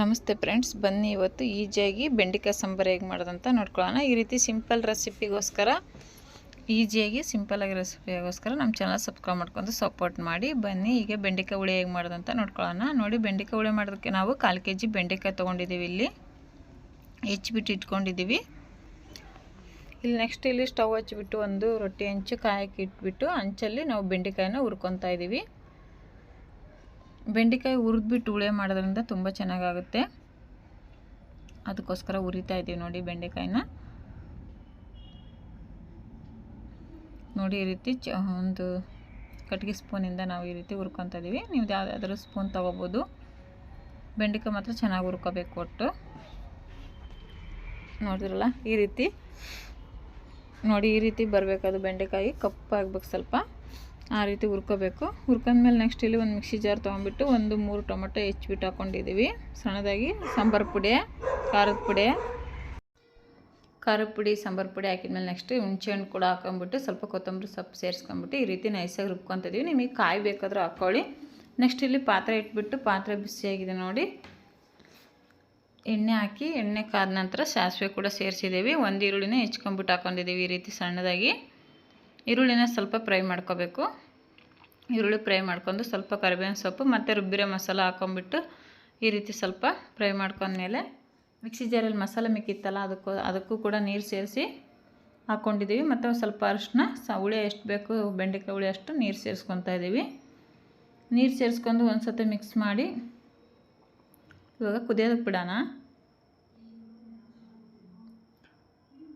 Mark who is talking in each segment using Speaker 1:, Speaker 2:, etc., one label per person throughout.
Speaker 1: ನಮಸ್ತೆ ಫ್ರೆಂಡ್ಸ್, ಬನ್ನಿ ಇವತ್ತು ಈಜಿಯಾಗಿ ಬೆಂಡೆಕಾಯಿ ಸಾಂಬಾರು ಹೇಗೆ ಮಾಡೋದಂತ ನೋಡ್ಕೊಳ್ಳೋಣ. ಈ ರೀತಿ ಸಿಂಪಲ್ ರೆಸಿಪಿಗೋಸ್ಕರ, ಈಜಿಯಾಗಿ ಸಿಂಪಲಾಗಿ ರೆಸಿಪಿಗೋಸ್ಕರ ನಮ್ಮ ಚಾನಲ್ ಸಬ್ಸ್ಕ್ರೈಬ್ ಮಾಡ್ಕೊಂಡು ಸಪೋರ್ಟ್ ಮಾಡಿ. ಬನ್ನಿ, ಈಗ ಬೆಂಡೆಕಾಯಿ ಹುಳಿ ಹೇಗೆ ಮಾಡೋದಂತ ನೋಡ್ಕೊಳ್ಳೋಣ. ನೋಡಿ, ಬೆಂಡೆಕಾಯಿ ಹುಳಿ ಮಾಡೋದಕ್ಕೆ ನಾವು ಕಾಲು ಕೆ ಜಿ ಬೆಂಡೆಕಾಯಿ ತೊಗೊಂಡಿದ್ದೀವಿ ಇಲ್ಲಿ. ಹೆಚ್ಚಿಬಿಟ್ಟು ಇಟ್ಕೊಂಡಿದ್ದೀವಿ. ಇಲ್ಲಿ ನೆಕ್ಸ್ಟ್ ಇಲ್ಲಿ ಸ್ಟವ್ ಹಚ್ಚಿಬಿಟ್ಟು ಒಂದು ರೊಟ್ಟಿ ಹಂಚು ಕಾಯಕ್ಕೆ ಇಟ್ಬಿಟ್ಟು ಹಂಚಲ್ಲಿ ನಾವು ಬೆಂಡೆಕಾಯಿನ ಹುರ್ಕೊತಾ ಇದ್ದೀವಿ. ಬೆಂಡೆಕಾಯಿ ಹುರಿದ್ಬಿಟ್ಟು ಹುಳಿ ಮಾಡೋದ್ರಿಂದ ತುಂಬ ಚೆನ್ನಾಗಾಗುತ್ತೆ. ಅದಕ್ಕೋಸ್ಕರ ಹುರಿತಾ ಇದ್ದೀವಿ ನೋಡಿ ಬೆಂಡೆಕಾಯಿನ. ನೋಡಿ ಈ ರೀತಿ ಚ ಒಂದು ಕಟ್ಟಿಗೆ ಸ್ಪೂನಿಂದ ನಾವು ಈ ರೀತಿ ಹುರ್ಕೊತಾ ಇದ್ದೀವಿ ನೀವು ಯಾವುದಾದ್ರೂ ಸ್ಪೂನ್ ತೊಗೋಬೋದು. ಬೆಂಡೆಕಾಯಿ ಮಾತ್ರ ಚೆನ್ನಾಗಿ ಹುರ್ಕೋಬೇಕು ಒಟ್ಟು. ನೋಡಿದ್ರಲ್ಲ ಈ ರೀತಿ. ನೋಡಿ ಈ ರೀತಿ ಬರಬೇಕದು ಬೆಂಡೆಕಾಯಿ ಕಪ್ಪಾಗ್ಬೇಕು ಸ್ವಲ್ಪ. ಆ ರೀತಿ ಹುರ್ಕೋಬೇಕು. ಹುರ್ಕೊಂಡ್ಮೇಲೆ ನೆಕ್ಸ್ಟ್ ಇಲ್ಲಿ ಒಂದು ಮಿಕ್ಸಿ ಜಾರ್ ತೊಗೊಂಡ್ಬಿಟ್ಟು ಒಂದು ಮೂರು ಟೊಮೆಟೊ ಹೆಚ್ಚಿಬಿಟ್ಟು ಹಾಕ್ಕೊಂಡಿದ್ದೀವಿ ಸಣ್ಣದಾಗಿ ಸಾಂಬಾರು ಪುಡಿ, ಖಾರದ ಪುಡಿ. ಖಾರದ ಪುಡಿ, ಸಾಂಬಾರು ಪುಡಿ ಹಾಕಿದ್ಮೇಲೆ ನೆಕ್ಸ್ಟ್ ಹಣ್ಣು ಕೂಡ ಹಾಕೊಂಡ್ಬಿಟ್ಟು ಸ್ವಲ್ಪ ಕೊತ್ತಂಬರಿ ಸೊಪ್ಪು ಸೇರಿಸ್ಕೊಂಬಿಟ್ಟು ಈ ರೀತಿ ನೈಸಾಗಿ ರುಬ್ಕೊತಿದ್ದೀವಿ ನಿಮಗೆ ಕಾಯಿ ಬೇಕಾದರೂ ಹಾಕ್ಕೊಳ್ಳಿ ನೆಕ್ಸ್ಟ್ ಇಲ್ಲಿ ಪಾತ್ರೆ ಇಟ್ಬಿಟ್ಟು ಪಾತ್ರೆ ಬಿಸಿಯಾಗಿದೆ ನೋಡಿ. ಎಣ್ಣೆ ಹಾಕಿ ಎಣ್ಣೆ ಕಾದ ನಂತರ ಸಾಸಿವೆ ಕೂಡ ಸೇರಿಸಿದ್ದೀವಿ ಒಂದು ಈರುಳ್ಳಿನೇ ಹೆಚ್ಕೊಂಬಿಟ್ಟು ಹಾಕೊಂಡಿದ್ದೀವಿ ಈ ರೀತಿ ಸಣ್ಣದಾಗಿ. ಈರುಳ್ಳಿನ ಸ್ವಲ್ಪ ಫ್ರೈ ಮಾಡ್ಕೋಬೇಕು. ಈರುಳ್ಳಿ ಫ್ರೈ ಮಾಡ್ಕೊಂಡು ಸ್ವಲ್ಪ ಕರಿಬೇವಿನ ಸೊಪ್ಪು ಮತ್ತು ರುಬ್ಬಿರೋ ಮಸಾಲ ಹಾಕೊಂಡ್ಬಿಟ್ಟು ಈ ರೀತಿ ಸ್ವಲ್ಪ ಫ್ರೈ ಮಾಡ್ಕೊಂಡ್ಮೇಲೆ ಮಿಕ್ಸಿ ಜಾರಲ್ಲಿ ಮಸಾಲೆ ಮಿಕ್ಕಿತ್ತಲ್ಲ ಅದಕ್ಕೂ ಅದಕ್ಕೂ ಕೂಡ ನೀರು ಸೇರಿಸಿ ಹಾಕ್ಕೊಂಡಿದ್ದೀವಿ ಮತ್ತು ಸ್ವಲ್ಪ ಅರಿಶಿನ ಸ ಹುಳಿ ಎಷ್ಟು ಬೇಕು, ಬೆಂಡೆಕಾಯಿ ಹುಳಿ ಅಷ್ಟು ನೀರು ಸೇರಿಸ್ಕೊತಾ ಇದ್ದೀವಿ. ನೀರು ಸೇರಿಸ್ಕೊಂಡು ಒಂದು ಸತಿ ಮಿಕ್ಸ್ ಮಾಡಿ ಇವಾಗ ಕುದಿಯೋದಕ್ಕೆ ಬಿಡೋಣ.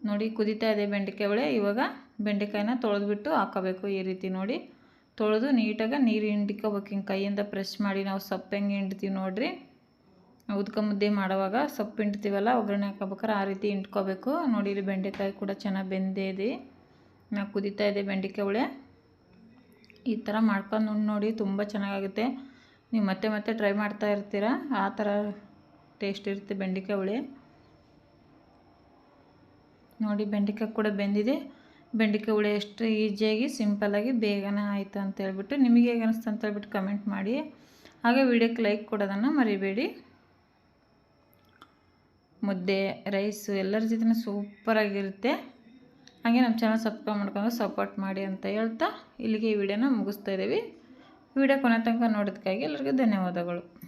Speaker 1: ನೋಡಿ ಕುದೀತಾ ಇದೆ ಬೆಂಡೆಕಾಯಿ ಹುಳಿ. ಇವಾಗ ಬೆಂಡೆಕಾಯಿನ ತೊಳೆದ್ಬಿಟ್ಟು ಹಾಕೋಬೇಕು ಈ ರೀತಿ ನೋಡಿ. ತೊಳೆದು ನೀಟಾಗಿ ನೀರು ಹಿಂಡ್ಕೋಬೇಕು. ಹಿಂಗೆ ಕೈಯಿಂದ ಪ್ರೆಸ್ ಮಾಡಿ ನಾವು ಸೊಪ್ಪು ಹೆಂಗೆ ಹಿಂಡ್ತೀವಿ ನೋಡಿರಿ. ಉದ್ಕ ಮುದ್ದೆ ಮಾಡುವಾಗ ಸೊಪ್ಪು ಹಿಂಡ್ತೀವಲ್ಲ, ಒಗ್ಗರಣೆ ಹಾಕೋಬೇಕಾರೆ ಆ ರೀತಿ ಹಿಂಡ್ಕೋಬೇಕು. ನೋಡಿ ಇಲ್ಲಿ ಬೆಂಡೆಕಾಯಿ ಕೂಡ ಚೆನ್ನಾಗಿ ಬೆಂದೇ ಇದೆ. ನಾವು ಕುದೀತಾ ಇದೆ ಬೆಂಡೆಕಾಯಿ ಹುಳಿ. ಈ ಥರ ಮಾಡ್ಕೊಂಡು ನೋಡಿ ತುಂಬ ಚೆನ್ನಾಗಾಗುತ್ತೆ. ನೀವು ಮತ್ತೆ ಮತ್ತೆ ಟ್ರೈ ಮಾಡ್ತಾ ಇರ್ತೀರ? ಆ ಥರ ಟೇಸ್ಟ್ ಇರುತ್ತೆ ಬೆಂಡೆಕಾಯಿ ಹುಳಿ. ನೋಡಿ ಬೆಂಡೆಕಾಯಿ ಕೂಡ ಬೆಂದಿದೆ. ಬೆಂಡೆಕಾಯಿ ಹುಳಿ ಎಷ್ಟು ಈಸಿಯಾಗಿ ಸಿಂಪಲ್ಲಾಗಿ ಬೇಗನೆ ಆಯಿತು ಅಂತ ಹೇಳ್ಬಿಟ್ಟು ನಿಮಗೆ ಹೇಗೆ ಅನಿಸ್ತು ಅಂತ ಹೇಳ್ಬಿಟ್ಟು ಕಮೆಂಟ್ ಮಾಡಿ. ಹಾಗೆ ವಿಡಿಯೋಕ್ಕೆ ಲೈಕ್ ಕೊಡೋದನ್ನು ಮರಿಬೇಡಿ. ಮುದ್ದೆ, ರೈಸು ಎಲ್ಲರ ಜೊತೆ ಸೂಪರಾಗಿರುತ್ತೆ ಹಾಗೆ ನಮ್ಮ ಚಾನಲ್ ಸಬ್ಸ್ಕ್ರೈಬ್ ಮಾಡ್ಕೊಂಡು ಸಪೋರ್ಟ್ ಮಾಡಿ ಅಂತ ಹೇಳ್ತಾ ಇಲ್ಲಿಗೆ ಈ ವಿಡಿಯೋನ ಮುಗಿಸ್ತಾ ಇದ್ದೀವಿ. ವಿಡಿಯೋ ಕೊನೆ ತನಕ ನೋಡೋದಕ್ಕಾಗಿ ಎಲ್ಲರಿಗೂ ಧನ್ಯವಾದಗಳು.